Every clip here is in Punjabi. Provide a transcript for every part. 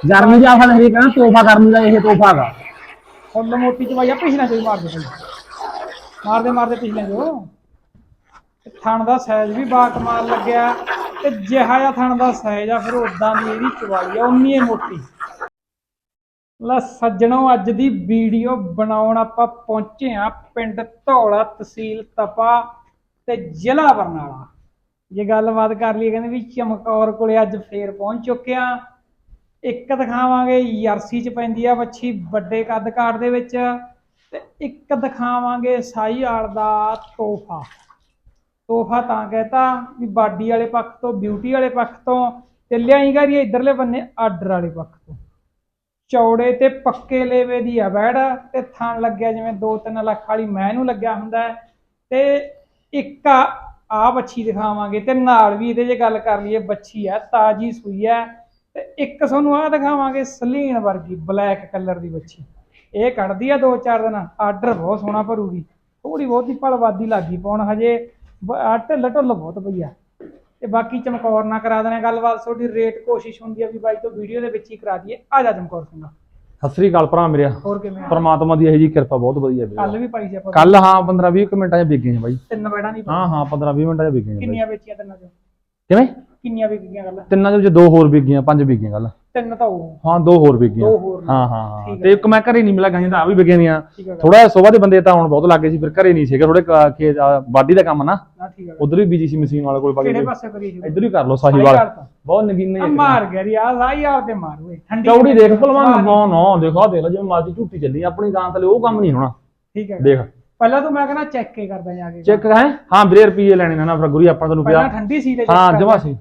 ਗਰਮੀ ਜਾ ਫਲ ਹਰੀ ਕਹਿੰਦਾ ਤੋਹਫਾ ਗਰਮੀ ਦਾ ਇਹ ਤੋਹਫਾ ਹੈਗਾ। ਫੁੱਲ ਮੋਟੀ ਚਵਾਈਆ ਪਿਛਲਾ ਚੋਈ ਮਾਰਦੇ ਭਾਈ ਮਾਰਦੇ ਮਾਰਦੇ ਪਿਛਲੇ ਜੋ ਥਣ ਦਾ ਸਾਈਜ਼ ਵੀ ਬਾ ਕਮਾਲ ਲੱਗਿਆ। ਤੇ ਜਿਹਾ ਜਿਹਾ ਥਣ ਦਾ ਸਾਈਜ਼ ਆ, ਫਿਰ ਉਦਾਂ ਦੀ ਇਹਦੀ ਚਵਾਈ ਆ ਉਨੀ ਹੀ ਮੋਟੀ। ਲੈ ਸੱਜਣੋ, ਅੱਜ ਦੀ ਵੀਡੀਓ ਬਣਾਉਣ ਆਪਾਂ ਪਹੁੰਚੇ ਆ ਪਿੰਡ ਧੌਲਾ ਤਹਿਸੀਲ ਤਪਾ ਤੇ ਜ਼ਿਲ੍ਹਾ ਬਰਨਾਲਾ। ਜੇ ਗੱਲਬਾਤ ਕਰ ਲਈ ਕਹਿੰਦੇ ਵੀ ਚਮਕੌਰ ਕੋਲੇ ਅੱਜ ਫੇਰ ਪਹੁੰਚ ਚੁੱਕਿਆ ਇੱਕ ਦਿਖਾਵਾਂਗੇ, ਯਰਸੀ ਚ ਪੈਂਦੀ ਆ ਵੱਛੀ ਵੱਡੇ ਕੱਦ ਕਾਟ ਦੇ ਵਿੱਚ। ਤੇ ਇੱਕ ਦਿਖਾਵਾਂਗੇ ਸਾਈਆਲ ਦਾ ਤੋਹਫਾ। ਤੋਹਫਾ ਤਾਂ ਕਹਤਾ ਵੀ ਬਾਡੀ ਵਾਲੇ ਪੱਖ ਤੋਂ ਬਿਊਟੀ ਵਾਲੇ ਪੱਖ ਤੋਂ, ਤੇ ਲਿਆਈ ਕਰੀਏ ਇਧਰਲੇ ਬੰਨੇ, ਆਰਡਰ ਵਾਲੇ ਪੱਖ ਤੋਂ। ਚੌੜੇ ਤੇ ਪੱਕੇ ਲੇਵੇ ਦੀ ਆ ਬੈੜ ਤੇ ਥਣ ਲੱਗਿਆ ਜਿਵੇਂ 2-3 ਲੱਖ ਵਾਲੀ ਮੈਂ ਨੂੰ ਲੱਗਿਆ ਹੁੰਦਾ ਤੇ ਇੱਕ ਆ ਬੱਛੀ ਦਿਖਾਵਾਂਗੇ, ਤੇ ਨਾਲ ਵੀ ਇਹਦੇ ਜੇ ਗੱਲ ਕਰ ਲਈਏ ਬੱਛੀ ਆ, ਤਾਜੀ ਸੂਈ ਹੈ। ਤੇ ਇੱਕ ਤੁਹਾਨੂੰ ਆ ਦਿਖਾਵਾਂਗੇ ਸਲੀਨ ਵਰਗੀ ਬਲੈਕ ਕਲਰ ਦੀ ਬੱਚੀ। ਇਹ ਕੱਢਦੀ ਆ 2-4 ਦਿਨ ਆਰਡਰ ਬਹੁਤ ਸੋਹਣਾ ਭਰੂਗੀ। ਥੋੜੀ ਬਹੁਤੀ ਭਲਵਾਦੀ ਲੱਗੀ ਪਾਉਣ ਹਜੇ ਢਿੱਲ ਢੁੱਲ ਬਹੁਤ ਪਈ ਆ। ਤੇ ਬਾਕੀ ਚਮਕੌਰ ਨਾ ਕਰਾ ਦੇਣਾ ਗੱਲਬਾਤ ਤੁਹਾਡੀ ਰੇਟ ਕੋਸ਼ਿਸ਼ ਹੁੰਦੀ ਆ ਵੀ ਬਾਈ ਤੋਂ ਵੀਡੀਓ ਦੇ ਵਿੱਚ ਹੀ ਕਰਾ ਦਈਏ। ਆ ਜਾ ਚਮਕੌਰ ਸਿੰਘਾ। ਸਤਿ ਸ੍ਰੀ ਅਕਾਲ ਭਰਾ ਮੇਰਿਆ। ਹੋਰ ਕਿਵੇਂ ਆ? ਪਰਮਾਤਮਾ ਦੀ ਇਹ ਜੀ ਕਿਰਪਾ ਬਹੁਤ ਵਧੀਆ ਕੱਲ ਵੀਰੇ ਵੀ ਪਾਈ ਸੀ ਆਪਾਂ। ਕੱਲ ਹਾਂ 15 20 ਮਿੰਟਾਂ 'ਚ ਵਿਕ ਗਈਆਂ ਬਾਈ। ਤਿੰਨ ਬੈੜਾਂ ਦੀ ਹਾਂ ਹਾਂ 15 20 ਮਿੰਟਾਂ 'ਚ ਵਿਕ ਗਈਆਂ ਬਾਈ। ਕਿੰਨੀਆਂ ਵੇਚੀਆਂ ਤਿੰਨਾਂ ਚੋਂ? ਕਿਵੇਂ? ਕਿੰਨੀਆਂ ਵਿਕ ਗਈਆਂ ਗੱਲ? ਤਿੰਨਾਂ 'ਚ ਦੋ ਹੋਰ ਵਿਕ ਗਈਆਂ ਪੰਜ ਵਿਕ ਗਈਆਂ ਕੱਲ ਤਿੰਨ ਤਾਂ ਉਹ। ਹਾਂ ਦੋ ਹੋਰ ਵਿਕ ਗਈਆਂ ਦੋ ਹੋਰ ਨੇ। ਹਾਂ ਹਾਂ ਤੇ ਇੱਕ ਮੈਂ ਘਰੇ ਨਹੀਂ ਮਿਲਿਆ ਗਈਆਂ ਤਾਂ ਆ ਵੀ ਵਿਕ ਗਈਆਂ ਠੀਕ ਆ ਗੱਲ। ਥੋੜਾ ਸਵੇਰ ਦੇ ਬੰਦੇ ਤਾਂ ਹੁਣ ਬਹੁਤ ਲੱਗੇ ਸੀ ਫਿਰ ਘਰੇ ਨਹੀਂ ਸੀਗੇ। ਥੋੜੇ ਖੇਤ ਬਾਡੀ ਦਾ ਕੰਮ ਨਾ। ਗੱਲ। ਉਧਰ ਵੀ ਬੀਜੀ ਸੀ ਮਸ਼ੀਨ ਵਾਲੇ ਕੋਲ ਕਿਹੜੇ ਬਾਕੀ ਪਾਸੇ ਕਰੀ ਸੀ? ਇੱਧਰ ਹੀ ਕਰ ਲਓ ਸਾਹੀਵਾਲ। ਬਹੁਤ ਨਗੀਨੇ ਮਾਰ ਗਿਆ ਰੀ ਆ ਸਾਈ ਯਾਰ ਤੇ ਮਾਰ ਓਏ। ਠੰਡੀ ਚੌੜੀ ਦੇਖ ਭਲਵਾਨ ਨਾ ਨਾ ਦੇਖਾ ਦੇਖ ਲੈ ਜਿਵੇਂ ਮਾਜੀ ਝੂਟੀ ਚੱਲੀ ਆਪਣੀ ਗਾਂ ਥਲੇ ਉਹ ਕੰਮ ਨਹੀਂ ਹੋਣਾ। ਠੀਕ ਹੈ ਗੱਲ। ਦੇਖ। ਪਹਿਲਾਂ ਤੂੰ ਮੈਂ ਕਹਿੰਦਾ ਚੈੱਕ ਕਰਦਾ ਜਾ ਕੇ। ਚੈੱਕ ਹੈ? ਹਾਂ ਵੀਰੇ ਰੁਪਏ ਲੈਣੇ ਨੇ ਨਾ ਫਿਰ ਗੁਰੀ ਆਪਾਂ ਪਹਿਲਾਂ ਪਿਆ ਠੰਡੀ ਸੀ ਤੇ ਹਾਂ ਜਮਾ ਸੀ।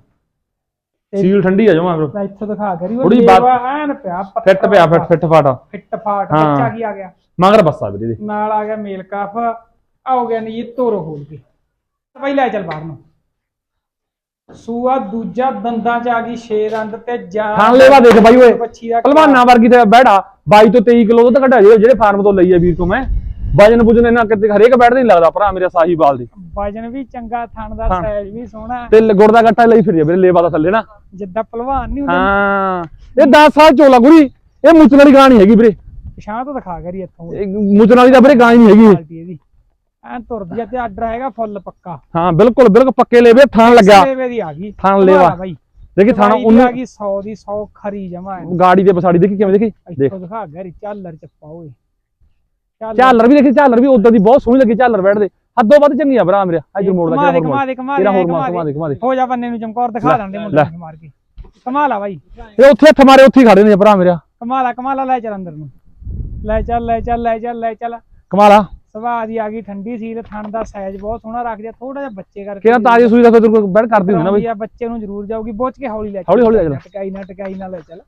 ਸੀਲ ਠੰਡੀ ਆ ਜਮਾ ਲੈ ਇੱਥੋਂ ਦਿਖਾ ਕਰੀ ਉਹ ਥੋੜੀ ਬਾਤ- ਐਨ ਪਿਆ ਫਿੱਟ ਪਿਆ ਫਿੱਟ ਫਿੱਟ ਫਾਟਾ। ਫਿੱਟ ਫਾਟ। ਬੱਚਾ ਕੀ ਆ ਗਿਆ? ਮਗਰ ਬੱਸਾ ਵੀਰੇ ਦੇ ਨਾਲ ਆ ਗਿਆ ਮੇਲ ਕਾਫ ਆ ਹੋ ਗਿਆ ਨੀ ਤੋਰੋ ਖੋਲ ਕੇ ਭਾਈ ਲੈ ਚੱਲ ਬਾਹਰ ਨੂੰ। ਸੂਆ ਦੂਜਾ ਦੰਦਾਂ ਚ ਆ ਗਈ 6 ਦੰਦ ਤੇ ਜਾ ਖਾਣ ਲੈਵਾ ਦੇਖ ਬਾਈ ਓਏ। ਭਲਵਾਨਾਂ ਵਰਗੀ ਤੇ ਬੈੜਾ 22 ਤੋਂ 23 ਕਿਲੋ ਦੁੱਧ ਘਟਾ ਜਿਹੜੇ ਫਾਰਮ ਤੋਂ ਲਈ ਆ ਵੀਰ ਤੋਂ ਮੈਂ। ਵਜਨ ਬੁਜਨ ਇਹਨਾਂ ਕਿਤੇ ਹਰੇਕ ਬੈਠ ਨਹੀਂ ਲੱਗਦਾ ਭਰਾ ਮੇਰੇ ਸਾਹੀਵਾਲ ਦੀ। ਵਜਨ ਵੀ ਚੰਗਾ ਥਣ ਦਾ। ਸਾਈਜ਼ ਵੀ ਸੋਹਣਾ। ਤੇ ਗੁੜ ਦਾ ਗੱਟਾ ਲਈ ਫਿਰੀ ਆ ਵੀਰੇ ਲੇਵਾ ਦਾ ਥੱਲੇ ਨਾ। ਜਿੱਦਾਂ ਪਹਿਲਵਾਨ ਨਹੀਂ ਹੁੰਦਾ। ਹਾਂ। ਇਹ 10 ਸਾਲ ਚੋਲਾ ਗੁਰੀ ਇਹ ਮੁੱਚਣ ਵਾਲੀ ਗਾਂ ਨਹੀਂ ਹੈਗੀ ਵੀਰੇ। ਪਛਾਣ ਤੋਂ ਦਿਖਾ ਕਰੀ ਇੱਥੋਂ। ਇਹ ਮੁੱਚਣ ਵਾਲੀ ਤਾਂ ਵੀਰੇ ਗਾਂ ਨਹੀਂ ਹੈਗੀ। ਐਨ ਤੁਰਦੀ ਆ ਤੇ ਆਰਡਰ ਆਏਗਾ ਫੁੱਲ ਪੱਕਾ। ਹਾਂ ਬਿਲਕੁਲ ਬਿਲਕੁਲ ਪੱਕੇ ਲੇਵੇ ਥਾਣ ਲੱਗਿਆ। ਲੇਵੇ ਦੀ ਆ ਗਈ। ਥਣ ਲੇਵਾ। ਬਾਈ। ਦੇਖੀ ਥਾਣਾ ਦੀ ਉਹਨੂੰ ਆ ਗਈ 100 ਦੀ 100 ਖਰੀ ਜਮਾ ਗਾੜੀ ਦੇ ਪਸਾੜੀ ਦੇਖੀ ਕਿਵੇਂ ਦੇਖੀ? ਦੇਖ। ਦਿਖਾ ਗਰੀ ਝਾਲਰ ਚੱਪਾ ਓਏ। ਝਾਲਰ ਵੀ ਦੇਖੀ ਝਾਲਰ ਵੀ ਉਦਾਂ ਦੀ ਬਹੁਤ ਸੋਹਣੀ ਲੱਗੀ ਝਾਲਰ ਬੈਠਦੇ। ਹੱਦੋਂ ਵੱਧ ਚੰਗੀ ਆ ਭਰਾ ਮੇਰੇ ਇਧਰ ਮੋੜ ਦਾ ਕਮਾ ਦੇ ਕਮਾ ਦੇ ਕਮਾ ਦੇ ਤੇਰਾ ਕਮਾ ਦੇ। ਦੇ ਹੋ ਜਾ ਬੰਨੇ ਨੂੰ ਚਮਕੌਰ ਦਿਖਾ ਦਿੰਦੇ ਮੁੰਡੇ। ਨੂੰ ਮਾਰ ਕੇ। ਕਮਾਲ ਆ ਬਾਈ। ਇਹ ਉੱਥੇ ਹੱਥ ਮਾਰੇ ਉੱਥੇ ਖੜੇ ਨੇ ਭਰਾ ਮੇਰਾ। ਕਮਾਲ ਆ ਕਮਾਲ ਆ ਲੈ ਚੱਲ ਅੰਦਰ ਨੂੰ। ਲੈ ਚੱਲ ਲੈ ਚੱਲ ਲੈ ਚੱਲ ਲੈ ਚੱਲ। ਕਮਾਲਾ ਸੁਭਾਅ ਦੀ ਆ ਗਈ ਠੰਡੀ ਸੀ ਤੇ ਥਣ ਦਾ ਸਾਈਜ਼ ਬਹੁਤ ਸੋਹਣਾ ਰੱਖ ਦਿਆ ਥੋੜਾ ਜਿਹਾ ਬੱਚੇ ਕਰਕੇ। ਕਿਹੜਾ ਤਾਜੀ ਸੂਈ ਦਾ ਫਿਰ ਬੈਠ ਕਰਦੀ ਹੁੰਦੀ ਨਾ ਬਈ। ਆ ਬੱਚੇ ਨੂੰ ਜ਼ਰੂਰ ਜਾਊਗੀ ਬੋਚ ਕੇ ਹੌਲੀ ਲੈ ਚੱਲ। ਹੌਲੀ- ਹੌਲੀ ਲੈ ਚੱਲ। ਟਕਾਈ ਨਾ ਟਕਾਈ ਨਾ ਲੈ ਚੱਲ।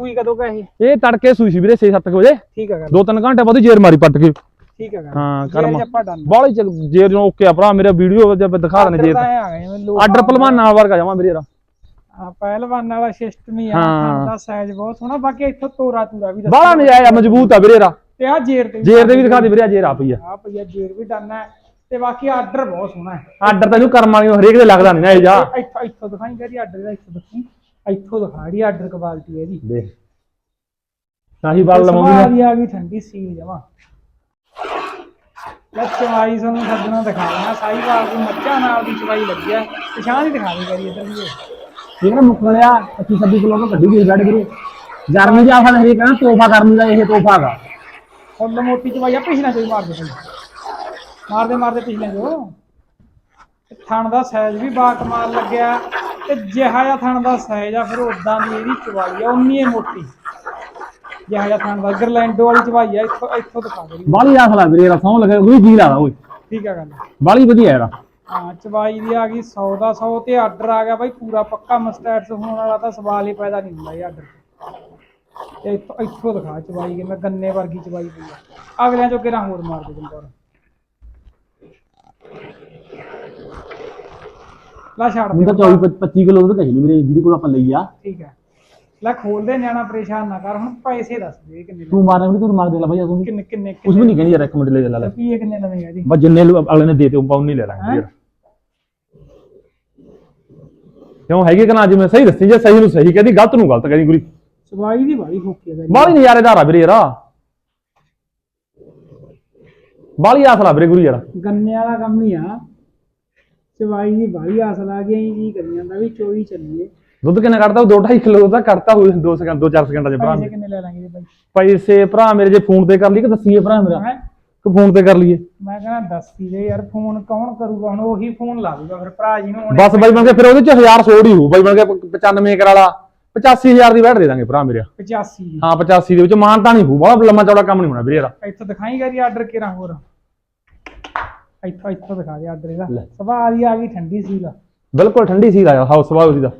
ਸੂਈ ਕਦੋਂ ਕਹੇ ਇਹ? ਤੜਕੇ ਸੂਈ ਸੀ ਵੀਰੇ 6-7 ਵਜੇ। ਠੀਕ ਆ ਗੱਲ। ਦੋ ਤਿੰਨ ਘੰਟੇ ਬਾਅਦ ਹੀ ਜੇਰ ਮਾਰੀ ਪੱਟ ਕੇ ਠੀਕ ਆ ਗੱਲ। ਹਾਂ ਕਰਮ। ਬਾਹਲੀ ਚੱਲ ਜੇਰ ਨੂੰ ਓਕੇ ਆ ਭਰਾ ਮੇਰਾ ਵੀਡੀਓ ਜਦ ਦਿਖਾ ਦਨੇ ਜੇਰ। ਤਾਂ ਆ ਆਰਡਰ ਭਲਵਾਨਾਂ ਵਰਗਾ ਜਾਵਾਂ ਵੀਰੇ ਯਾਰ ਆ ਪਹਿਲਵਾਨ ਵਾਲਾ ਸਿਸਟਮ ਹੀ ਆ ਹਾਂ। ਦਾ ਸਾਈਜ਼ ਬਹੁਤ ਸੋਹਣਾ ਬਾਕੀ ਇੱਥੋਂ ਤੋਰਾ ਤੂਰਾ ਵੀ ਬਾਹਲਾ ਨਜਾਇਆ ਮਜ਼ਬੂਤ ਆ ਵੀਰੇ ਯਾਰ ਤੇ ਆ ਜੇਰ ਤੇ ਜੇਰ ਦੇ ਵੀ ਦਿਖਾ ਦੇ ਵੀਰੇ ਆ ਜੇਰ ਆ ਪਈ ਆ। ਆ ਭਈਆ ਜੇਰ ਵੀ ਡਨ ਹੈ ਤੇ ਬਾਕੀ ਆਰਡਰ ਬਹੁਤ ਸੋਹਣਾ ਹੈ। ਆਰਡਰ ਤੈਨੂੰ ਕਰਮ ਵਾਲੀ ਹਰੇਕ ਦੇ ਲੱਗਦਾ ਨਹੀਂ ਨਾ ਇਹ ਜਾ ਇਹ ਇੱਥੋਂ ਇੱਥੋਂ ਦਿਖਾਈ ਕਰੀ ਆਰਡਰ ਦਾ ਇੱਥੋਂ ਦਿਖਾਈ। ਇੱਥੋਂ ਦਿਖਾ ਰਹੀ ਆਰਡਰ ਕੁਆਲਿਟੀ ਹੈ ਇਹਦੀ। ਦੇਖ। ਸਾਹੀ ਬਾਲ ਲਵਾਉਂਗੀ ਹੀ ਆ। ਗਈ ਠੰਡੀ ਸੀਲ ਜਮਾ। ਲੈ ਚਵਾਈ ਤੁਹਾਨੂੰ ਸੱਜਣਾ ਦਿਖਾ ਲਿਆ ਸਾਈ ਬਾਲ ਦੀ ਮੱਝਾਂ ਨਾਲ ਦੀ ਚਵਾਈ ਲੱਗੀ ਆ। ਪਛਾਣ ਹੀ ਦਿਖਾ ਦੇ ਕਰੀ ਇੱਧਰ ਵੀ। ਇਹ। ਨਾ ਮੁੱਕ ਲਿਆ 25 26 ਕਿਲੋ ਤੋਂ ਕੱਢੀ ਗਈ ਬੈਠ ਵੀਰੇ ਗਰਮੀ ਜਾ ਫਲ ਹਰੇਕ ਕਹਿੰਦਾ ਤੋਹਫਾ ਗਰਮੀ ਦਾ ਇਹ ਤੋਹਫਾ ਹੈਗਾ। ਫੁੱਲ ਮੋਟੀ ਚਵਾਈ ਆ ਪਿਛਲਾ ਚੋਈ ਮਾਰਦੇ ਭਾਈ। ਮਾਰਦੇ ਮਾਰਦੇ ਪਿਛਲੇ ਜੋ ਥਣ ਦਾ ਸਾਈਜ਼ ਵੀ ਬਾ ਕਮਾਲ ਲੱਗਿਆ। ਤੇ ਜਿਹਾ ਜਿਹਾ ਥਣ ਦਾ ਸਾਈਜ਼ ਆ ਫਿਰ ਉਦਾਂ ਦੀ ਇਹਦੀ ਚਵਾਈ ਆ ਉਨੀ ਹੀ ਮੋਟੀ। ਜਿਹਾ ਜਿਹਾ ਥਣ ਦਾ ਗਰਲੈਂਡੋ ਵਾਲੀ ਚਵਾਈ ਆ ਇੱਥੋਂ ਇੱਥੋਂ ਦਿਖਾ ਦੇ ਬਾਲੀ ਆਸਲਾ ਵੀਰੇ ਦਾ ਸੌਂ ਲੱਗੇ ਕੋਈ ਜੀ ਲਾਦਾ ਓਏ। ਠੀਕ ਆ ਗੱਲ। ਬਾਲੀ ਵਧੀਆ ਇਹਦਾ। ਹਾਂ ਚਵਾਈ ਦੀ ਆ ਗਈ 100 ਦਾ 100 ਤੇ ਆਰਡਰ ਆ ਗਿਆ ਬਾਈ ਪੂਰਾ ਪੱਕਾ ਮਸਟੈਟਸ ਹੋਣ ਵਾਲਾ ਤਾਂ ਸਵਾਲ ਹੀ ਪੈਦਾ ਨਹੀਂ ਹੁੰਦਾ ਇਹ ਆਰਡਰ ਤੇ। ਇੱਥੋਂ ਇੱਥੋਂ ਦਿਖਾ ਚਵਾਈ ਕਿ ਮੈਂ ਗੰਨੇ ਵਰਗੀ ਚਵਾਈ ਪਈ ਆ। ਅਗਲਿਆਂ ਚੋਂ ਕਿਹੜਾ ਹੋਰ ਮਾਰ ਦੇ ਜੰਗੌਰ ਲਾ ਛੱਡ ਹੁਣ ਦੇ ਤਾਂ 24 25 ਕਿਲੋ ਦੁੱਧ ਕਹੀ ਨਹੀਂ ਵੀਰੇ ਜਿਹਦੇ ਕੋਲ ਆਪਾਂ ਲਈ ਆ ਠੀਕ ਹੈ। ਲੈ ਖੋਲ ਦੇ ਨਿਆਣਾ ਪਰੇਸ਼ਾਨ ਨਾ ਕਰ। ਹੁਣ ਪੈਸੇ ਦੱਸ ਦੇ ਕਿੰਨੇ ਤੂੰ ਮਾਰਾਂ ਵੀ ਤੂੰ ਮਾਰ ਦੇ ਲੈ ਭਾਈ ਤੂੰ ਕਿੰਨੇ ਕਿੰਨੇ ਕੁਝ ਵੀ ਨਹੀਂ ਕਹਿੰਦੀ ਯਾਰ ਇੱਕ ਮਿੰਟ ਲੈ ਲੈ ਰੁਪਏ ਕਿੰਨੇ ਲਵੇਂਗਾ ਜੀ? ਬਸ ਜਿੰਨੇ ਅਗਲੇ ਨੇ ਦੇ ਤੇ ਉਹ ਨਹੀਂ ਲੈ ਲਾਂਗੇ ਯਾਰ। ਕਿਉਂ ਹੈਗੀ ਕਿ ਨਾ ਜਿਵੇਂ ਸਹੀ ਦੱਸੀ ਜੇ ਸਹੀ ਨੂੰ ਸਹੀ ਕਹਿੰਦੀ ਗਲਤ ਨੂੰ ਗਲਤ ਕਹਿੰਦੀ ਗੁਰੀ। ਚਵਾਈ ਦੀ ਬਾਲੀ ਫੋਕੀ ਹੈ ਬਾਲੀ ਨਜ਼ਾਰੇਦਾਰ ਆ ਵੀਰੇ ਯਾਰ। ਬਾਲੀ ਆਸਲਾ ਵੀਰੇ ਗੁਰੂ ਯਾਰ। ਗੰਨੇ ਵਾਲਾ ਕੰਮ ਹੀ ਆ। ਚਵਾਈ ਦੀ ਬਾਲੀ ਆਸ ਲਾ ਕੇ ਅਸੀਂ ਕੀ ਕਰੀ ਜਾਂਦਾ ਵੀ ਚੋਈ ਚੱਲੀਏ। ਦੁੱਧ ਕਿੰਨਾ ਕੱਢਦਾ? ਉਹ 2.5 ਕਿਲੋ ਦਾ ਕੱਢਤਾ ਹੋਊ 2 ਸਕਿੰਟ 2-4 ਸਕਿੰਟਾਂ ਚ ਭਰਾ ਪੈਸੇ ਮੇਰੇ। ਕਿੰਨੇ ਲੈ ਲਾਂਗੇ ਜੀ ਬਾਈ? ਪੈਸੇ ਭਰਾ ਮੇਰੇ ਜੇ ਫੋਨ ਤੇ ਕਰ ਲਈ ਕਿ ਦੱਸੀਏ ਭਰਾ ਮੇਰਾ। ਹੈਂ? ਕਿ ਫੋਨ ਤੇ ਕਰ ਲਈਏ। ਮੈਂ ਕਹਿੰਦਾ ਦੱਸੀ ਦੇ ਯਾਰ ਫੋਨ ਕੌਣ ਕਰੂਗਾ? ਹੁਣ ਉਹੀ ਫੋਨ ਲਾ ਦੂਗਾ ਫਿਰ ਭਰਾ ਜੀ ਨੂੰ ਹੁਣ ਬਸ ਬਾਈ ਬਣ ਕੇ ਫਿਰ ਉਹਦੇ ਚ 1000 ਸੋੜ ਹੀ ਹੋਊ। ਬਾਈ ਬਣ ਕੇ 95 ਕਰ ਵਾਲਾ। 85000 ਦੀ ਬੈਠ ਦੇ ਦਾਂਗੇ ਭਰਾ ਮੇਰੇ। 85 ਜੀ ਹਾਂ 85 ਦੇ ਵਿੱਚ ਮਾਨਤਾ ਨਹੀਂ ਹੋਊ। ਬੜਾ ਲੰਮਾ ਚੌੜਾ ਕੰਮ ਨਹੀਂ ਹੋਣਾ ਵੀਰੇ ਯਾਰ ਇੱਥੋਂ ਦਿਖਾਈ ਗਰੀ ਆਰਡਰ ਕਿਹੜਾ ਹੋਰ। ਇੱਥੋਂ ਇੱਥੋਂ ਦਿਖਾ ਦੇ ਆਰਡਰ ਇਹਦਾ। ਲੈ। ਸਭਾ ਆ ਗਈ ਆ ਗਈ ਠੰਡੀ ਸੀਗਾ ਬਿਲਕੁਲ ਠੰਡੀ ਸੀ ਲਾਇਆ ਹਾਊਸ ਸਵਾ ਉਹਦੀ ਦਾ।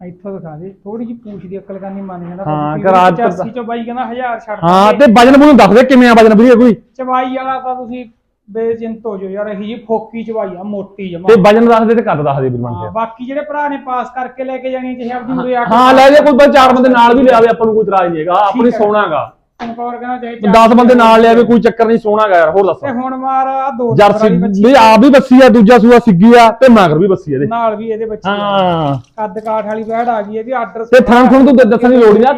ਇੱਥੋਂ ਦਿਖਾ ਦੇ। ਥੋੜੀ ਜਿਹੀ ਪੂਛ ਦੀ ਅਕਲ ਕਰਨੀ ਮੰਨ ਜਾਂਦਾ। ਹਾਂ, ਕਰ ਆਜ ਤੱਕ 85 ਚੋਂ ਬਾਈ ਕਹਿੰਦਾ 1000 ਛੱਡ ਹਾਂ। ਤੇ ਵਜਨ ਬੁਜਨ ਦੱਸ ਦੇ ਕਿਵੇਂ ਆ ਵਜਨ ਵੀਰੇ ਕੋਈ। ਚਵਾਈ ਵਾਲਾ ਤਾਂ ਤੁਸੀਂ ਬੇਚਿੰਤ ਹੋ ਜਾਓ ਯਾਰ ਇਹੀ ਜੀ ਫੋਕੀ ਚਵਾਈ ਆ ਮੋਟੀ ਜਮਾ। ਤੇ ਵਜਨ ਦੱਸ ਦੇ ਤੇ ਕੱਦ ਦੱਸ ਦੇ ਵੀਰ ਬਣ ਕੇ। ਬਾਕੀ ਜਿਹੜੇ ਭਰਾ ਨੇ ਪਾਸ ਕਰਕੇ ਲੈ ਕੇ ਜਾਣੀ ਚਾਹੇ ਆਪਦੀ ਉਰੇ ਆ ਕੇ ਹਾਂ ਲੈ ਜੇ ਕੋਈ ਬਾਈ ਚਾਰ ਬੰਦੇ ਨਾਲ ਵੀ ਲਿਆਵੇ ਆਪਾਂ ਨੂੰ ਕੋਈ ਇਤਰਾਜ਼ ਨਹੀਂ ਹੈਗਾ। ਆਪਣੀ ਹੈ। ਕਹਿੰਦਾ ਚਾਹੇ 10 ਬੰਦੇ ਨਾਲ ਲਿਆਵੇ ਕੋਈ ਚੱਕਰ ਨਹੀਂ ਸੋਨਾਗਾ ਯਾਰ ਹੋਰ ਤੇ ਦੱਸ ਹੁਣ ਮਾਰ ਆ ਦੋ ਜਰਸੀ ਵਾਲੀ ਬੱਚੀ ਵੀ ਆਪ ਵੀ ਬੱਸੀ ਆ ਦੂਜਾ ਸੂਆ ਸਿੱਗੀ ਆ ਤੇ ਮਗਰ ਵੀ ਬੱਸੀ ਆ ਇਹਦੇ। ਨਾਲ ਵੀ ਇਹਦੇ ਬੱਚੇ ਹਾਂ। ਕੱਦ ਕਾਠ ਵਾਲੀ ਬੈੜ ਆ ਗਈ ਵੀ ਆਰਡਰ ਤੇ ਥਾਂ ਥਾਂ ਤੋਂ ਦੱਸਣ ਦੀ ਲੋੜ ਨਹੀਂ ਆ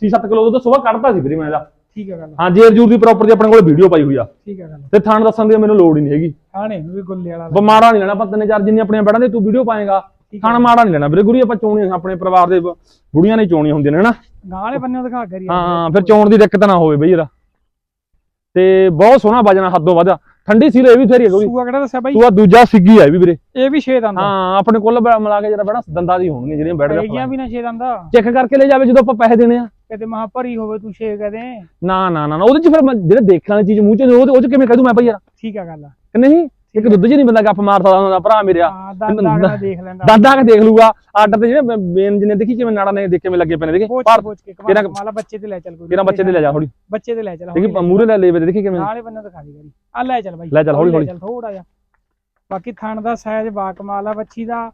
6-7 ਕਿਲੋ ਤੋਂ ਸੁਬਾ ਕੱਢਦਾ ਸੀ ਵੀਰੇ ਮੈਂ ਇਹਦਾ। ਠੀਕ ਹੈ ਗੱਲ। ਹਾਂ ਜੇਰ ਜੂਰ ਦੀ ਪ੍ਰੋਪਰ ਆਪਣੇ ਕੋਲ ਵੀਡੀਓ ਪਾਈ ਹੋਈ ਆ। ਠੀਕ ਹੈ ਗੱਲ। ਤੇ ਥਾਂ ਦੱਸਣ ਦੀ ਮੈਨੂੰ ਲੋੜ ਹੀ ਨਹੀਂ ਹੈਗੀ। ਖਾਣੇ ਨੂੰ ਵੀ ਗੁੱਲੇ ਵਾਲਾ ਬਿਮਾਰਾ ਨਹੀਂ ਲੈਣਾ ਪਤਾ ਨੇ ਚਾਰ ਜਿੰਨੀ ਆਪਣੀਆਂ ਬੈੜਾਂ ਦੇ ਤੂੰ ਵੀਡੀਓ ਪਾਏਗਾ। ਖਾਣਾ ਮਾੜਾ ਨਹੀਂ ਲੈਣਾ ਵੀਰੇ ਗੁਰੀ ਆਪਾਂ ਚੋਣੀਆਂ ਆਪਣੇ ਪਰਿਵਾਰ ਦੇ ਬੁੜੀਆਂ ਨੇ ਚੋਣੀਆਂ ਹੁੰਦੀਆਂ ਨੇ ਹਨਾ? ਗਾਂ ਵਾਲੇ ਬੰਨੇ ਦਿਖਾ ਕਰੀ ਹਾਂ ਫਿਰ ਚੋਣ ਦੀ ਦਿੱਕਤ ਨਾ ਹੋਵੇ ਬਈ ਯਾਰ ਤੇ ਬਹੁਤ ਸੋਹਣਾ ਵਜਣਾ ਹੱਦੋਂ ਵੱਧ ਠੰਡੀ ਸੀ ਇਹ ਵੀ ਫੇਰੀ ਗੁਰੀ ਸੂਆ ਕਿਹੜਾ ਦੱਸਿਆ ਬਾਈ? ਤੂੰ ਆ ਦੂਜਾ ਸਿੱਗੀ ਆ ਵੀ ਵੀਰੇ। ਇਹ ਵੀ 6 ਦੰਦ ਹਾਂ ਆਪਣੇ ਕੋਲ ਮਿਲਾ ਕੇ ਜਰਾ ਬੜਾ ਦੰਦਾਂ ਦੀ ਹੋਣਗੀਆਂ ਜਿਹੜੀਆਂ ਬੈਠ ਹੈਗੀਆਂ ਵੀ ਨਾ 6 ਦੰਦ ਚੈੱਕ ਕਰਕੇ ਲੈ ਜਾਵੇ ਜਦੋਂ ਆਪਾਂ ਪੈਸੇ ਦੇਣੇ ਆ। ਕਿਤੇ ਮਹਾ ਭਰੀ ਹੋਵੇ ਤੂੰ 6 ਕਹਦੇ। ਨਾ ਨਾ ਨਾ ਉਹਦੇ ਚ ਫਿਰ ਜਿਹੜੇ ਦੇਖਣ ਵਾਲੀ ਚੀਜ਼ ਮੂੰਹ ਚ ਉਹ ਉਹ ਚ ਕਿਵੇਂ ਕਹਿ ਦੂੰ ਮੈਂ ਭਾਈ ਯਾਰ? ਠੀਕ ਹੈ ਗੱਲ ਕਿ ਨਹੀਂ? ਇੱਕ ਦੁੱਧ ਚ ਨਹੀਂ ਬੰਦਾ ਗੱਪ ਮਾਰ ਸਕਦਾ ਹੁੰਦਾ ਭਰਾ ਮੇਰਿਆ ਹਾਂ ਦੰਦ ਦੇਖ ਲੈਂਦਾ। ਦਾਦਾ ਕੇ ਦੇਖ ਲੂਗਾ। ਆਰਡਰ ਤੇ ਜਿਹੜੇ ਮੇਨ ਜਿਹਨੇ ਦੇਖੀ ਕਿਵੇਂ ਨਾੜਾ ਨੇ ਦੇਖ ਕਿਵੇਂ ਲੱਗੇ ਨੇ ਦੇਖੀ? ਪਰ ਤੇਰਾ- ਕਮਾਲਾ ਬੱਚੇ ਤੇ ਲੈ ਚੱਲ ਕੋਈ ਕਿਹਨਾਂ ਬੱਚੇ ਦੇ ਲੈ ਜਾ ਥੋੜੀ ਬੱਚੇ ਤੇ ਲੈ ਚੱਲ ਦੇਖੀ ਮੂਰੇ ਲੈ ਲੈ ਵੇ ਦੇਖੀ ਕਿਵੇਂ? ਨਾਲੇ ਬੰਨੇ ਦਿਖਾ ਦੀ ਆ ਲੈ ਚੱਲ ਬਾਈ। ਲੈ ਚੱਲ, ਹੌਲੀ ਹੌਲੀ। ਥੋੜਾ ਜਿਹਾ। ਬਾਕੀ ਥਣ ਦਾ ਸਾਈਜ਼ ਬਾ ਕਮਾਲ ਆ ਬੱਚੀ ਦਾ।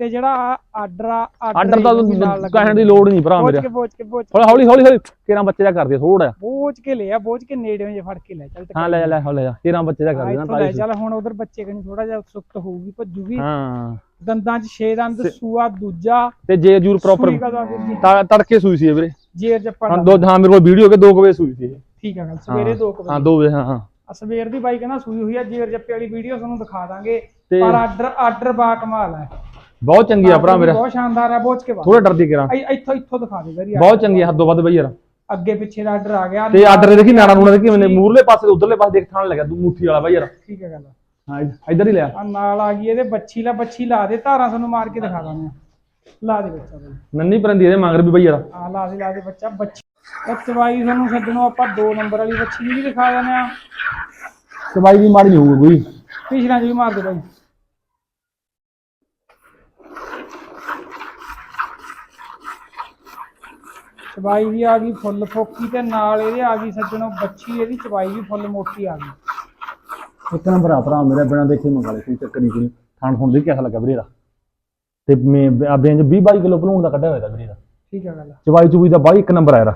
ਤੇ ਜਿਹੜਾ ਆਰਡਰ ਆ ਆਰਡਰ ਦਾ ਕਹਿਣ ਦੀ ਲੋੜ ਨਹੀਂ ਭਰਾ ਪੋਚ ਮੇਰਿਆ ਕੇ ਪੋਚ ਕੇ ਹੌਲੀ ਹੌਲੀ ਹੌਲੀ ਕਿਹਨਾਂ ਬੱਚੇ ਦਾ ਕਰਦੇ ਥੋੜਾ ਪੋਚ ਕੇ ਲਿਆ ਪੋਚ ਕੇ ਨੇੜੇ ਜੇ ਫੜ ਕੇ ਲੈ ਚੱਲ ਤੇ ਹਾਂ ਲੈ ਲੈ ਹੌਲੀ ਜਾ ਕਿਹਨਾਂ ਬੱਚੇ ਦਾ ਹਾਂ, ਕਰਦੇ ਇੱਥੋਂ ਲੈ ਨਾ ਚੱਲ ਹੁਣ ਉਧਰ ਬੱਚੇ ਕਨੀ ਥੋੜਾ ਜਿਹਾ ਉਤਸੁਕਤ ਹੋਊਗੀ ਭੱਜੂਗੀ। ਹਾਂ। ਦੰਦਾਂ 'ਚ 6 ਦੰਦ ਸੂਆ ਦੂਜਾ। ਤੇ ਜੇ ਜੂਰ ਪ੍ਰੋਪਰ? ਤੜਕੇ ਸੂਈ ਸੀ ਵੀਰੇ। ਜੇਰ ਜੱਪਾ ਹਾਂ ਦੋ ਹਾਂ ਮੇਰੇ ਕੋਲ ਵੀਡੀਓ ਕੇ 2 ਵਜੇ ਸੂਈ ਸੀ। ਠੀਕ ਆ ਗੱਲ ਸਵੇਰੇ 2 ਹਾਂ ਵਜੇ। 2 ਵਜੇ ਹਾਂ ਹਾਂ। ਸਵੇਰ ਦੀ ਬਾਈ ਕਹਿੰਦਾ ਸੂਈ ਹੋਈ ਆ ਜੇਰ ਜੱਪੇ ਵਾਲੀ ਵੀਡੀਓ ਤੁਹਾਨੂੰ ਦਿਖਾ ਦਾਂਗੇ। ਤੇ- ਪਰ ਆਰਡਰ ਆਰਡਰ ਬਾ ਕਮਾਲ ਹੈ ਬਹੁਤ ਚੰਗੀ ਆ ਭਰਾ ਮੇਰਾ। ਬਹੁਤ ਸ਼ਾਨਦਾਰ ਹੈ ਪੋਚ ਕੇ ਬਾਅਦ ਥੋੜਾ ਡਰਦੀ ਕਰਾਂ। ਇੱਥੋਂ ਇੱਥੋਂ ਦਿਖਾ ਦੇ ਵੀਰ ਬਹੁਤ ਚੰਗੀ ਆ ਹੱਦੋਂ ਵੱਧ ਬਈ ਯਾਰ। ਅੱਗੇ ਪਿੱਛੇ ਦਾ ਆਰਡਰ ਆ ਗਿਆ ਤੇ ਆਰਡਰ ਦੇਖੀ ਨਾੜਾ ਨੂੜਾ ਦੇਖੀ ਮੈਨੇ ਮੂਰਲੇ ਪਾਸੇ ਉਧਰਲੇ ਪਾਸੇ ਦੇਖ ਥਾਣ ਲੱਗਾ ਤੂੰ ਮੁੱਠੀ ਵਾਲਾ ਬਾਈ ਯਾਰ। ਠੀਕ ਹੈ ਗੱਲ। ਹਾਂ ਇਧ- ਇੱਧਰ ਹੀ ਲਿਆ। ਆ ਨਾਲ ਆ ਗਈ ਇਹਦੇ ਬੱਚੀ ਲਾ ਬੱਚੀ ਲਾ ਦੇ ਧਾਰਾਂ ਤੁਹਾਨੂੰ ਮਾਰ ਕੇ ਦਿਖਾ ਦਾਂਗੇ। ਲਾ ਦੇ ਬੱਚਾ ਬਾਈ। ਨੰਨੀ ਪਰੰਦੀ ਇਹਦੇ ਮਗਰ ਵੀ ਬਈ ਯਾਰ। ਆ ਲਾ ਦੇ ਲਾ ਦੇ ਬੱਚਾ ਬੱਚੀ। ਇਹ ਚਵਾਈ ਤੁਹਾਨੂੰ ਛੱਡਣੋਂ ਆਪਾਂ 2 ਨੰਬਰ ਵਾਲੀ ਬੱਚੀ ਵੀ ਦਿਖਾ ਦਿੰਦੇ ਆ। ਵੀ ਮਾੜੀ ਨਹੀਂ ਹੋਊਗੀ ਕੋਈ। ਪਿਛਲਾ ਜੀ ਮਾਰ ਦੇ ਬਾਈ। ਚਵਾਈ ਵੀ ਆ ਗਈ ਫੁੱਲ ਫੋਕੀ ਤੇ ਨਾਲ ਇਹਦੇ ਆ ਗਈ ਸੱਜਣੋਂ ਬੱਚੀ ਇਹਦੀ ਚਵਾਈ ਵੀ ਫੁੱਲ ਮੋਟੀ ਆ ਗਈ। ਇੱਕ ਨੰਬਰ ਆ ਭਰਾ ਮੇਰਾ ਬਿਨਾਂ ਦੇਖੇ ਮੰਗਾ ਲੈ ਕੋਈ ਚੱਕਰ ਨਹੀਂ ਕੋਈ। ਦੇ ਕਿਹਦਾ ਲੱਗਾ ਵੀਰੇ ਦਾ। ਤੇ ਮੈਂ ਆ ਬੇਂਜ 20 22 ਕਿਲੋ ਭਲੂਣ ਦਾ ਕੱਢਿਆ ਹੋਇਆ ਦਾ ਵੀਰੇ ਦਾ। ਠੀਕ ਆ ਗੱਲ ਚਵਾਈ ਚੁਵਾਈ ਦਾ ਬਾਈ ਇੱਕ ਨੰਬਰ ਆ ਯਾਰ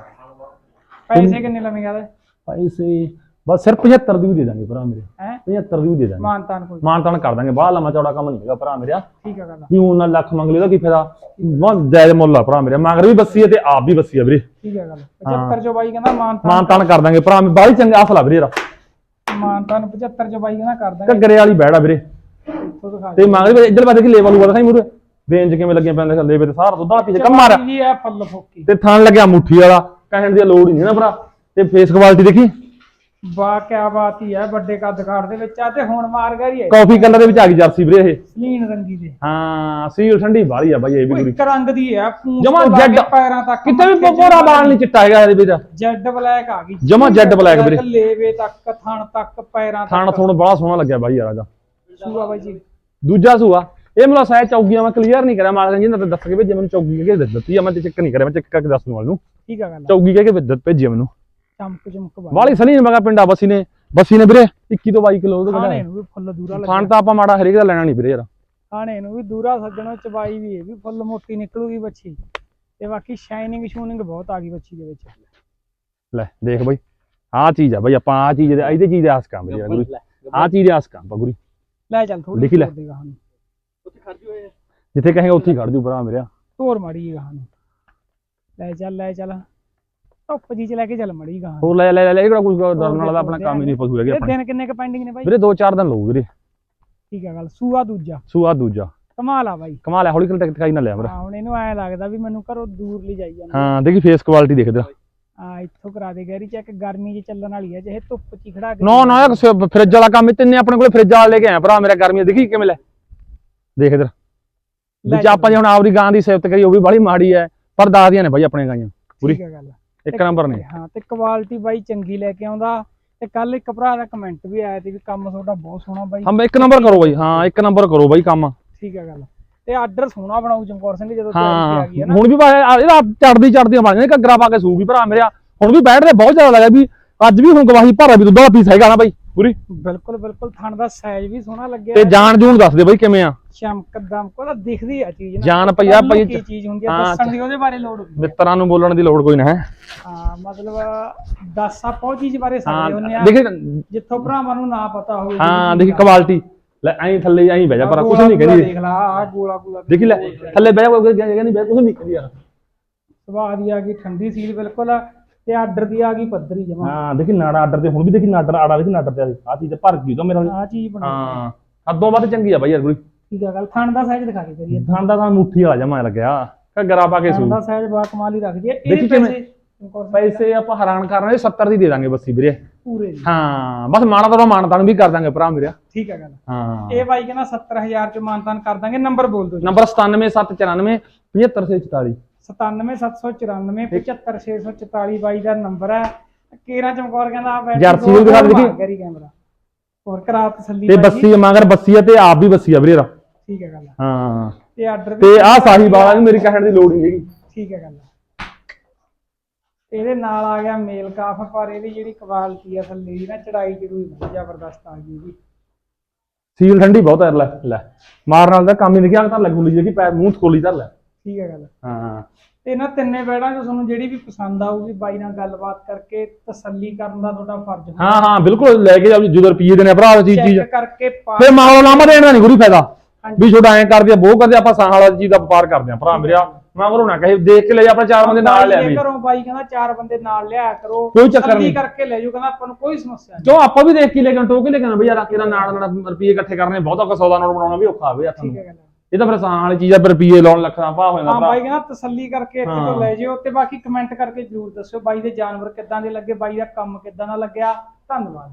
ਪੈਸੇ ਕਿੰਨੇ ਲਵੇਂਗਾ ਇਹਦੇ? ਪੈਸੇ ਬਸ ਸਿਰਫ 75 ਦੀ ਵੀ ਦੇ ਦਾਂਗੇ ਭਰਾ ਮੇਰੇ। ਹੈ? 75 ਦੀ ਵੀ ਦੇ ਦਾਂਗੇ। ਮਾਨਤਾਨ ਕੋਈ। ਮਾਨ ਤਾਨ ਕਰ ਦਾਂਗੇ ਬਾਹਲਾ ਲੰਮਾ ਚੌੜਾ ਕੰਮ ਨਹੀਂ ਹੈਗਾ ਭਰਾ ਮੇਰਾ। ਠੀਕ ਆ ਗੱਲ ਵੀ ਉਹਨਾਂ ਲੱਖ ਮੰਗ ਲਿਆ ਉਹਦਾ ਕੀ ਫਾਇਦਾ ਬਹੁਤ ਜਾਇਜ਼ ਮੁੱਲ ਆ ਭਰਾ ਮੇਰਾ ਮਗਰ ਵੀ ਬੱਸੀ ਹੈ ਤੇ ਆਪ ਵੀ ਬੱਸੀ ਆ ਵੀਰੇ। ਠੀਕ ਆ ਗੱਲ 75 ਚੋਂ ਬਾਈ ਕਹਿੰਦਾ ਮਾਨਤਾਨ ਮਾਨ ਤਾਨ ਕਰ ਦਾਂਗੇ ਭਰਾ ਬਾਹਲੀ ਚੰਗਾ ਅਸਲਾ ਵੀਰੇ ਦਾ ਮਾਨਤਾਨ 75 ਚੋਂ ਬਾਈ ਕਹਿੰਦਾ ਕਰ ਦਾਂਗੇ। ਘੱਗਰੇ ਵਾਲੀ ਬੈੜ ਵੀਰੇ। ਤੇ ਮਗਰ ਵੀ ਇੱਧਰ ਪਾਸੇ ਕੀ ਲੇਵਲ ਹੋਊਗਾ ਦਿਖਾਈ ਮੂਰੇ ਬੇਂਜ ਕਿਵੇਂ ਲੱਗੀਆਂ ਪੈਂਦੇ ਥੱਲੇ ਤੇ ਸਾਰਾ ਦੁੱਧ ਵਾਲਾ ਪਿੱਛੇ ਕੰਮਾਂ ਮਾਰਿਆ ਜੀ ਆ ਫੁੱਲ ਫੋਕੀ। ਤੇ ਥਾਣ ਲੱਗਿਆ ਮੁੱਠੀ ਵਾਲਾ। ਕਹਿਣ ਦੀ ਲੋੜ ਹੀ ਨਹੀਂ ਨਾ ਭਰਾ। ਤੇ ਫੇਸ ਕੁਆਲਿਟੀ ਦੇਖੀ। ਵਾਹ ਕਿਆ ਬਾਤ ਹੀ ਹੈ ਵੱਡੇ ਕੱਦ ਕਾਠ ਦੇ ਵਿੱਚ ਆ ਤੇ ਹੁਣ ਮਾਰ ਗਈ ਹੈ ਕਾਫੀ ਕਲਰ ਦੇ ਵਿੱਚ ਆ ਗਈ ਜਰਸੀ ਵੀਰੇ ਇਹ। ਸਲੀਨ ਰੰਗੀ ਦੇ। ਹਾਂ ਸੀਲ ਠੰਡੀ ਬਾਹਲੀ ਆ ਬਾਈ ਇਹ ਵੀ ਗੁਰੀ ਇੱਕ ਰੰਗ ਦੀ ਹੈ ਜਮਾਂ ਜੈਡ- ਪੈਰਾਂ ਤੱਕ ਕਿਤੇ ਵੀ ਪਪੋਰਾ ਬਾਲ ਨਹੀਂ ਚਿੱਟਾ ਹੈਗਾ ਇਹਦੇ ਵਿੱਚ। ਜੈਡ ਬਲੈਕ ਆ ਗਈ। ਜਮਾਂ ਜੈਡ ਬਲੈਕ ਵੀਰੇ। ਲੇਵੇ ਤੱਕ ਥਣ ਤੱਕ ਪੈਰਾਂ ਥਾਣ ਤੱਕ। ਥੋਣ ਬੜਾ ਸੋਹਣਾ ਲੱਗਿਆ ਬਾਈ ਯਾਰ ਆਜਾ ਸੂਆ ਬਾਈ ਜੀ। ਦੂਜਾ ਸੂਆ। ਇਹ ਮਤਲਬ ਸਾਇ ਚੌਗੀਆਂ ਮੈਂ ਕਲੀਅਰ ਨਹੀਂ ਕਰਿਆ ਮਾਲਕ ਜੀ ਨੇ ਤਾਂ ਦੱਸ ਕੇ ਭੇਜਿਆ ਮੈਨੂੰ ਚੌਗੀ ਕਹਿ ਕੇ ਦਿੱਤੀ ਆ ਮੈਂ ਤੇ ਚੈੱਕ ਨਹੀਂ ਕਰਿਆ ਮੈਂ ਚੈੱਕ ਕਰਕੇ ਦੱਸ ਦੂੰ ਵਾਲ ਨੂੰ। ਠੀਕ ਆ ਗੱਲ ਚੌਗੀ ਕਹਿ ਕੇ ਭੇਜ- ਭੇਜਿਆ ਮੈਨੂੰ। ਚਮਕ ਚਮਕ ਬਾਈ ਵਾਲੀ ਸਨੀ ਨੇ ਮਗਾ ਪਿੰਡਾ ਬਸੀ ਨੇ। ਬਸੀ ਨੇ ਵੀਰੇ 21 ਤੋਂ 22 ਕਿਲੋ ਉਹਦੇ ਖਾਣੇ ਨੂੰ ਵੀ ਫੁੱਲ ਦੂਰਾ ਖਾਣ ਲੱਗਿਆ ਤਾਂ ਆਪਾਂ ਮਾੜਾ ਹਰੇਕ ਦਾ ਲੈਣਾ ਨਹੀਂ ਵੀਰੇ ਯਾਰ। ਖਾਣੇ ਨੂੰ ਵੀ ਦੂਰਾ ਸੱਜਣੋ ਚਬਾਈ ਵੀ ਇਹ ਵੀ ਫੁੱਲ ਮੋਟੀ ਨਿਕਲੂਗੀ ਬੱਚੀ। ਤੇ ਬਾਕੀ ਸ਼ਾਈਨਿੰਗ ਸ਼ੂਨਿੰਗ ਬਹੁਤ ਆ ਗਈ ਬੱਚੀ ਦੇ ਵਿੱਚ। ਲੈ ਦੇਖ ਬਈ ਆਹ ਚੀਜ਼ ਆ ਬਈ ਆਪਾਂ ਆਹ ਚੀਜ਼ ਦੇ ਇਹਦੇ ਚੀਜ਼ ਦੇ ਆਸ ਕਾਂ ਬਈ ਯਾਰ ਗੁਰੂ ਆਹ ਚੀਜ਼ ਦੇ ਆਸ ਕਾਂ ਗੁਰੂ ਲੈ ਚੱਲ ਥੋੜੀ ਲਿਖੀ ਲੈ। ਗਾਹਾਂ ਨੂੰ ਜਿੱਥੇ ਕਹੇਗਾ ਉੱਥੇ ਖੜ ਜੂ ਭਰਾ ਮੇਰਿਆ। ਧੋਰ ਮਾੜੀ ਗਾਹਾਂ ਨੂੰ ਲੈ ਚੱਲ ਲੈ ਚੱਲ। ਧੁੱਪ ਜੀ ਚ ਲੈ ਕੇ ਚੱਲ ਮੜੀ ਗਾ। ਹੋਰ ਲੈ ਲੈ ਲੈ ਲੈ, ਇਹ ਕਿਹੜਾ ਕੁਝ ਡਰਨ ਵਾਲਾ ਤਾਂ ਆਪਣਾ ਕੰਮ ਹੀ ਨਹੀਂ ਪਸ਼ੂ ਹੈਗੇ ਇਹ ਆਪਣੇ। ਦਿਨ ਕਿੰਨੇ ਕ ਪੈਂਡਿੰਗ ਨੇ ਬਾਈ? ਵੀਰੇ 2-4 ਦਿਨ ਲਊ ਵੀਰੇ। ਠੀਕ ਆ ਗੱਲ ਸੂਆ ਦੂਜਾ। ਸੂਆ ਦੂਜਾ। ਕਮਾਲ ਆ ਬਾਈ। ਕਮਾਲ ਹੈ ਹੌਲੀ ਹੌਲੀ ਟਿਕ ਟਿਕਾਈ ਨਾ ਲਿਆ ਵੀਰੇ। ਹਾਂ ਹੁਣ ਇਹਨੂੰ ਐ ਲੱਗਦਾ ਵੀ ਮੈਨੂੰ ਘਰੋਂ ਦੂਰ ਲਈ ਜਾਈ ਜਾਂਦਾ। ਹਾਂ ਦੇਖੀ ਫੇਸ ਕੁਆਲਿਟੀ ਦੇਖ ਦੇ ਆ ਇੱਥੋਂ ਕਰਾ ਦੇ ਗੈਰੀ ਚੈੱਕ ਗਰਮੀ 'ਚ ਚੱਲਣ ਵਾਲੀ ਹੈ ਜਿਹੇ ਧੁੱਪ 'ਚ ਹੀ ਖੜਾ ਕੇ ਨਾ ਨਾ ਫ੍ਰਿਜ ਵਾਲਾ ਕੰਮ ਤਿੰਨੇ ਆਪਣੇ ਕੋਲੇ ਫ੍ਰਿਜ ਵਾਲਾ ਲੈ ਕੇ ਆਇਆ। ਭਰਾ ਮੇਰਾ ਗਰਮੀਆਂ ਦੇਖੀ ਕਿਵੇਂ ਲੈ। ਦੇਖ ਇਧਰ। ਵਿੱਚ ਆਪਾਂ ਜੇ ਹੁਣ ਆਪਦੀ ਗਾਂ ਦੀ ਸਿਫਤ ਕਰੀ ਉਹ ਵੀ ਬਾਹਲੀ ਮਾੜੀ ਹੈ ਪਰ ਦੱਸਦੀਆਂ ਨੇ ਬਾਈ ਆਪਣੀਆਂ ਗਾਈਆਂ ਪੂਰੀ। ਠੀਕ ਆ ਗੱਲ। ਇੱਕ ਨੰਬਰ ਨੇ। ਹਾਂ ਤੇ ਕੁਆਲਿਟੀ ਬਾਈ ਚੰਗੀ ਲੈ ਕੇ ਆਉਂਦਾ। ਤੇ ਕੱਲ ਇੱਕ ਭਰਾ ਦਾ ਕਮੈਂਟ ਵੀ ਆਇਆ ਸੀ ਵੀ ਕੰਮ ਤੁਹਾਡਾ ਬਹੁਤ ਸੋਹਣਾ ਬਾਈ। ਹਮ ਇੱਕ ਨੰਬਰ ਕਰੋ ਬਾਈ। ਹਾਂ ਇੱਕ ਨੰਬਰ ਕਰੋ ਬਾਈ ਕੰਮ। ਠੀਕ ਆ ਗੱਲ। ਤੇ ਆਰਡਰ ਸੋਹਣਾ ਬਣਾਉ ਚਮਕੌਰ ਸਿੰਘ ਜਦੋਂ ਤਿਆਰੀ ਹਾਂ ਆ ਗਈ ਹੈ ਨਾ। ਹੁਣ ਵੀ ਇਹਦਾ ਚੜਦੀ ਚੜਦੀਆਂ ਬਣ ਜਾਂਦੀਆਂ ਘੱਗਰਾ ਪਾ ਕੇ ਸੂ ਵੀ ਭਰਾ ਮੇਰਾ। ਹੁਣ ਵੀ ਬੈਠਦੇ ਬਹੁਤ ਜ਼ਿਆਦਾ ਲੱਗਾ ਵੀ ਅੱਜ ਵੀ ਹੁਣ ਗਵਾਹੀ ਭਾਰਾ ਵੀ ਦੁੱਧ ਵਾਲਾ ਪੀਸ ਹੈਗਾ ਨਾ ਬਾਈ। ਪੂਰੀ। ਬਿਲਕੁਲ ਬਿਲਕੁਲ। ਥਣ ਦਾ ਸਾਈਜ਼ ਵੀ ਸੋਹਣਾ ਲੱਗਿਆ। ਤੇ ਜਾਨ ਜੂਨ ਦੱਸ ਦੇ ਬਾਈ ਕਿਵੇਂ ਆ। ਚਮਕ ਦਮਕ ਉਹਦਾ ਦਿਖਦੀ ਆ ਚੀਜ਼ ਨਾ ਜਾਨ ਪਈਆ ਕੱਲ੍ਹ ਨੂੰ ਪਈ ਕੀ ਚੀਜ਼ ਹੁੰਦੀ ਆ ਹਾਂ, ਦੱਸਣ ਦੀ ਉਹਦੇ ਬਾਰੇ ਲੋੜ ਹੁੰਦੀ ਆ। ਮਿੱਤਰਾਂ ਨੂੰ ਬੋਲਣ ਦੀ ਲੋੜ ਕੋਈ ਨਾ ਹੈ। ਹਾਂ ਮਤਲਬ ਦੱਸ ਆਪਾਂ ਉਹ ਚੀਜ਼ ਬਾਰੇ ਹਾਂ ਸਕਦੇ ਹੁੰਨੇ ਆ। ਦੇਖੀ ਜਿੱਥੋਂ ਭਰਾਵਾਂ ਨੂੰ ਨਾ ਪਤਾ ਹੋਵੇ ਹਾਂ ਦੇਖੀ ਕੁਆਲਿਟੀ ਲੈ ਐਂ ਥੱਲੇ ਐਂ ਬਹਿ ਜਾ ਪਰ ਕੁਝ ਨਹੀਂ ਦੇਖ ਕਹਿੰਦੀ। ਲਾ ਆ ਗੋਲਾ ਗੋਲਾ ਦੇਖੀ ਲੈ ਥੱਲੇ ਬਹਿ ਜਾ ਕੋਈ ਕਹਿੰਦੀ ਬਹਿ ਕੁਝ ਨਹੀਂ ਕਹਿੰਦੀ ਯਾਰ। ਸੁਭਾਅ ਦੀ ਆ ਗਈ ਠੰਡੀ ਸੀਲ ਬਿਲਕੁਲ ਤੇ ਆਰਡਰ ਦੀ ਆ ਗਈ ਪੱਧਰੀ ਜਮਾ। ਹਾਂ ਦੇਖੀ ਨਾੜਾ ਆਰਡਰ ਤੇ ਹੁਣ ਵੀ ਦੇਖੀ ਨਾੜਾ ਆੜਾ ਦੇਖੀ ਨਾੜਾ ਤੇ ਆ ਚੀਜ਼ ਤੇ ਭਰ ਗਈ ਤਾਂ ਮੇਰਾ। ਆ ਚੀਜ਼ ਬਣਾ ਹਾਂ ਹੱਦੋਂ ਵੱਧ ਚੰਗੀ ਆ ਬਾਈ ਯਾਰ ਕੋਈ। ਠੀਕ ਆ ਗੱਲ ਥਣ ਦਾ ਸਾਈਜ਼ ਦਿਖਾ ਕੇ ਕਰੀਏ। ਥਾਂ ਦਾ ਤਾਂ ਮੁੱਠੀ ਵਾਲਾ ਜਮਾ ਲੱਗਿਆ। ਘੱਗਰਾ ਪਾ ਕੇ ਥਣ ਸੂ ਦਾ ਸਾਈਜ਼ ਬਾ ਕਮਾਲ ਹੀ ਰੱਖਦੀ ਹੈ ਦੇਖੀ ਇਹ? ਪੈਸੇ ਪੈਸੇ ਆਪਾਂ ਹੈਰਾਨ ਕਰ ਰਹੇ 70 ਦੀ ਦੇ ਦਾਂਗੇ ਬੱਸੀ ਵੀਰੇ। ਪੂਰੇ ਹਾਂ ਬਸ ਮਾਣਾ ਤਾਂ ਮਾਨਤਾ ਨੂੰ ਵੀ ਕਰ ਦਾਂਗੇ ਭਰਾ ਮੇਰਾ। ਠੀਕ ਆ ਗੱਲ। ਹਾਂ। ਇਹ ਬਾਈ ਕਹਿੰਦਾ 70000 ਚ ਮਾਨਤਾਨ ਕਰ ਦਾਂਗੇ ਨੰਬਰ ਬੋਲ ਦਿਓ ਜੀ। ਨੰਬਰ 97794 75644 97794 75644 ਬਾਈ ਦਾ ਨੰਬਰ ਹੈ। ਕੇਰਾ ਚਮਕੌਰ ਕਹਿੰਦਾ ਆ ਬੈਠ ਜਰਸੀ ਵੀ ਦਿਖਾ ਦੇ ਕੈਮਰਾ। ਹੋਰ ਕਰਾ ਤਸੱਲੀ ਤੇ। ਬੱਸੀ ਮਗਰ ਬੱਸੀ ਆ ਤੇ ਆਪ ਵੀ ਬੱਸੀ ਆ ਵੀਰੇ। ਠੀਕ ਹੈ ਗੱਲ ਹਾਂ। ਤੇ ਆਰਡਰ ਤੇ ਆ ਸਾਹੀ ਵਾਲਾ ਵੀ ਮੇਰੀ ਕਹਿਣ ਦੀ ਲੋੜ ਨਹੀਂ ਹੈਗੀ। ਠੀਕ ਹੈ ਗੱਲ ਇਹਦੇ ਨਾਲ ਆ ਗਿਆ ਮੇਲ ਕਾਫ ਪਰ ਇਹਦੀ ਜਿਹੜੀ ਕੁਆਲਿਟੀ ਆ ਥੱਲੇ ਦੀ ਨਾ ਚੜਾਈ ਬਹੁਤ ਜ਼ਬਰਦਸਤ ਆ ਗਈ ਇਹਦੀ। ਸੀਲ ਠੰਡੀ ਬਹੁਤ ਹੈ ਲੈ ਲੈ। ਮਾਰਨ ਨਾਲ ਤਾਂ ਕੰਮ ਹੀ ਨਿਕਿਆ ਤਾਂ ਲੱਗੂ ਲਈ ਜੀ ਪੈਰ ਮੂੰਹ ਖੋਲੀ ਧਰ ਲੈ। ਠੀਕ ਹੈ ਗੱਲ ਹਾਂ। ਤੇ ਇਹਨਾਂ ਤਿੰਨੇ ਬੈੜਾਂ 'ਚੋਂ ਤੁਹਾਨੂੰ ਜਿਹੜੀ ਵੀ ਪਸੰਦ ਆਊਗੀ ਬਾਈ ਨਾਲ ਗੱਲਬਾਤ ਕਰਕੇ ਤਸੱਲੀ ਕਰਨ ਦਾ ਤੁਹਾਡਾ ਫਰਜ਼ ਹੁੰਦਾ। ਹਾਂ ਹਾਂ ਬਿਲਕੁਲ ਲੈ ਕੇ ਜਾਓ ਜਦੋਂ ਰੁਪਈਏ ਦੇਣੇ ਭਰਾ ਚੀਜ਼ ਚੀਜ਼ ਚੈੱਕ ਕਰਕੇ ਪਾ ਫਿਰ ਮਾਹੌਲ ਲਾਮਾ ਦੇਣ ਦਾ ਨਹੀਂ ਗੁਰੂ ਫਾਇਦਾ। ਵੀ ਛੋਟਾ ਐਂ ਕਰਦੇ ਆ ਬੋਹ ਕਰਦੇ ਆਪਾਂ ਸਾਹ ਵਾਲਾ ਚੀਜ਼ ਦਾ ਵਪਾਰ ਕਰਦੇ ਆ। ਭਰਾ ਮੇਰਿਆ ਮਗਰੋਂ ਨਾ ਕਹੇ ਦੇਖ ਕੇ ਲੈ ਜਾ ਆਪਾਂ ਚਾਰ ਬੰਦੇ ਨਾਲ ਲੈ ਆਵੇਂ। ਘਰੋਂ ਬਾਈ ਕਹਿੰਦਾ ਚਾਰ ਬੰਦੇ ਨਾਲ ਲਿਆ ਕਰੋ ਕੋਈ ਚੱਕਰ ਨਹੀਂ। ਕਰਕੇ ਲੈ ਜਾਓ ਕਹਿੰਦਾ ਆਪਾਂ ਨੂੰ ਕੋਈ ਸਮੱਸਿਆ ਨਹੀਂ। ਕਿਉਂ ਆਪਾਂ ਵੀ ਦੇਖ ਕੇ ਲੈ ਕੇ ਟੋਕੇ ਲੈ ਕੇ ਬਈ ਯਾਰ ਕਿਹਦਾ ਨਾਲ ਨਾਲ ਰੁਪਈਏ ਇਕੱਠੇ ਕਰਨੇ ਬਹੁਤ ਔਖਾ ਸੌਦਾ ਨੋਟ ਬਣਾਉਣਾ ਵੀ ਔਖਾ ਹੋਵੇ ਆਪਾਂ ਨੂੰ। ਇਹ ਤਾਂ ਫਿਰ ਸਾਹ ਵਾਲੀ ਚੀਜ਼ ਆ ਫਿਰ ਰੁਪਈਏ ਲਾਉਣ ਲੱਖਾਂ ਭਾਅ ਹੋ ਜਾਂਦਾ ਹਾਂ ਬਾਈ ਕਹਿੰਦਾ ਤਸੱਲੀ ਕਰਕੇ ਇੱਥੇ ਤੋਂ। ਲੈ ਜਿਓ ਤੇ ਬਾਕੀ ਕਮੈਂਟ ਕਰਕੇ ਜਰੂਰ ਦੱਸਿਓ ਬਾਈ ਦੇ ਜਾਨਵਰ ਕਿੱਦਾਂ ਦੇ ਲੱਗੇ ਬਾਈ ਦਾ ਕੰਮ ਕਿੱਦਾਂ ਦਾ ਲੱਗਿਆ ਧੰਨਵਾਦ।